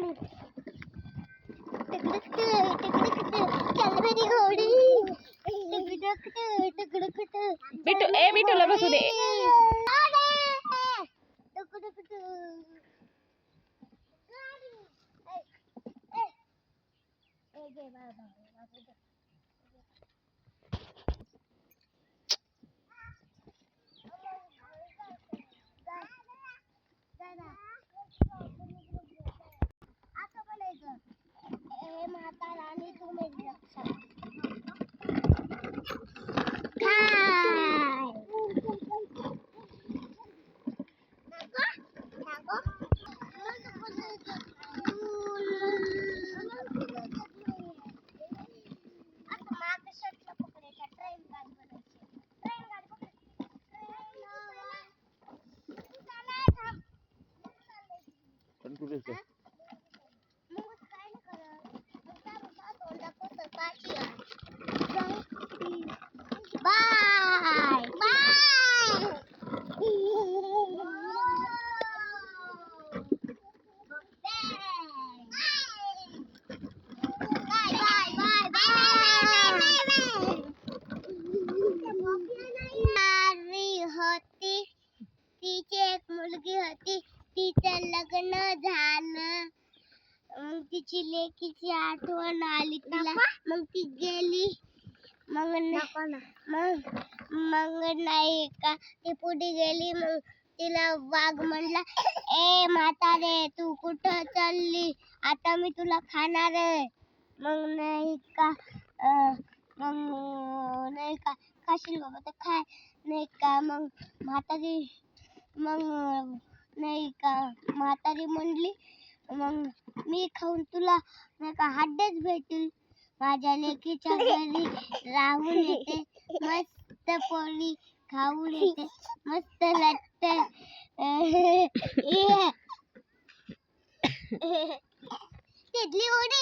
पाणी टकडकट टकडकट चल मेरी घोडी टकडकट टकडकट बिट्टू ए बिट्टूला बसू दे टकडकट 就这些 लग्न झालं. मग तिची लेकीची आठवण आली तिला. मग ती गेली. मग मग मग नाही का ती पुढे गेली. मग तिला वाघ म्हणला ए म्हातारे तू कुठं चालली? आता मी तुला खाणार आहे. मग नाही का मग नाही का खाशील बाबा तर खाय नाही का मग म्हातारी मग नाही का? म्हातारी म्हणली मग मी खाऊन तुला नाही का हड्डेच भेटतील माझ्या लेकीच्या घरी राहून येते मस्त पोळी खाऊन येते मस्त लागते तिथली उडी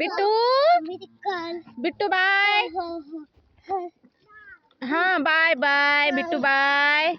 बिट्टू बिट्टू बाय हा bye bye Bittu bye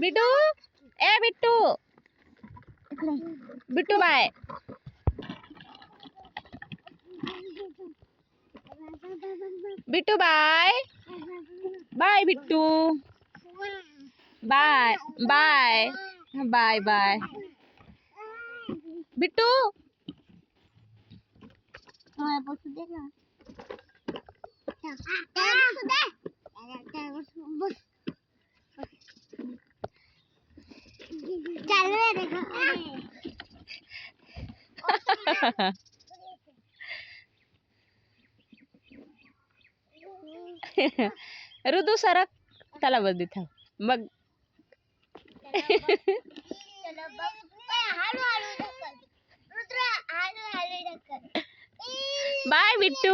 Bittu ए Bittu Bittu bye Bittu bye bye Bittu bye bye bye bye Bittu रुदू सरक चला बंदी था मग ಬಾಯ್ ಬಿಟ್ಟು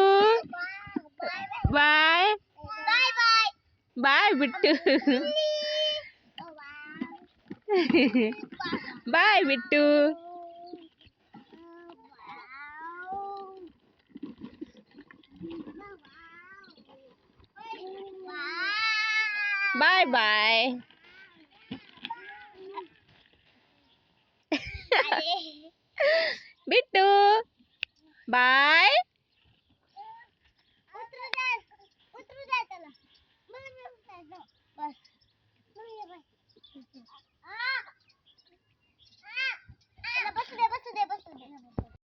ಬಾಯ್ ಬಾಯ್ ಬಿಟ್ಟು ಬಾಯ್ ಬಿಟ್ಟು ಬಾಯ್ ಬಾಯ್ बिट्टू बाय. उतरू जाय